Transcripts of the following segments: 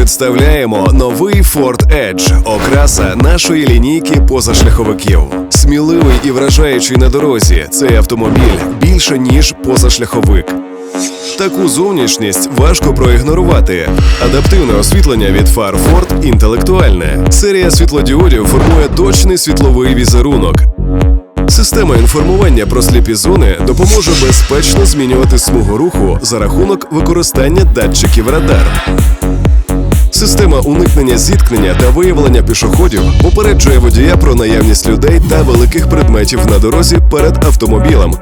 представляємо новий Ford Edge – окраса нашої лінійки позашляховиків. Сміливий і вражаючий на дорозі, цей автомобіль більше ніж позашляховик. Таку зовнішність важко проігнорувати. Адаптивне освітлення від фар Ford інтелектуальне. Серія світлодіодів формує точний світловий візерунок. Система інформування про сліпі зони допоможе безпечно змінювати смугу руху за рахунок використання датчиків радар. Система уникнення зіткнення та виявлення пішоходів попереджує водія про наявність людей та великих предметів на дорозі перед автомобілем.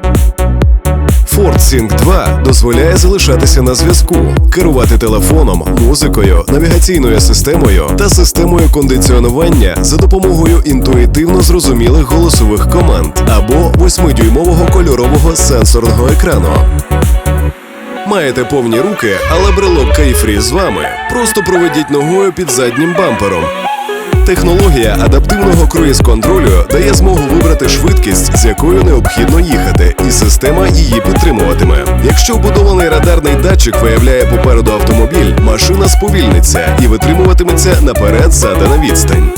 Ford Sync 2 дозволяє залишатися на зв'язку, керувати телефоном, музикою, навігаційною системою та системою кондиціонування за допомогою інтуїтивно зрозумілих голосових команд або 8-дюймового кольорового сенсорного екрану. Маєте повні руки, але брелок кайфрі з вами. Просто проведіть ногою під заднім бампером. Технологія адаптивного круїз-контролю дає змогу вибрати швидкість, з якою необхідно їхати, і система її підтримуватиме. Якщо вбудований радарний датчик виявляє попереду автомобіль, машина сповільниться і витримуватиметься наперед задана відстань.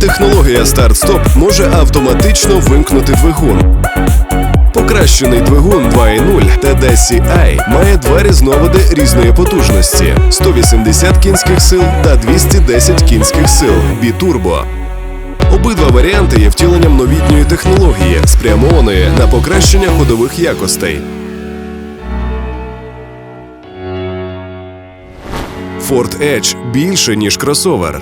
Технологія старт-стоп може автоматично вимкнути двигун. Покращений двигун 2.0 TDCi має два різновиди різної потужності: 180 кінських сил та 210 кінських сил бітурбо. Обидва варіанти є втіленням новітньої технології, спрямованої на покращення ходових якостей. Ford Edge більше ніж кросовер.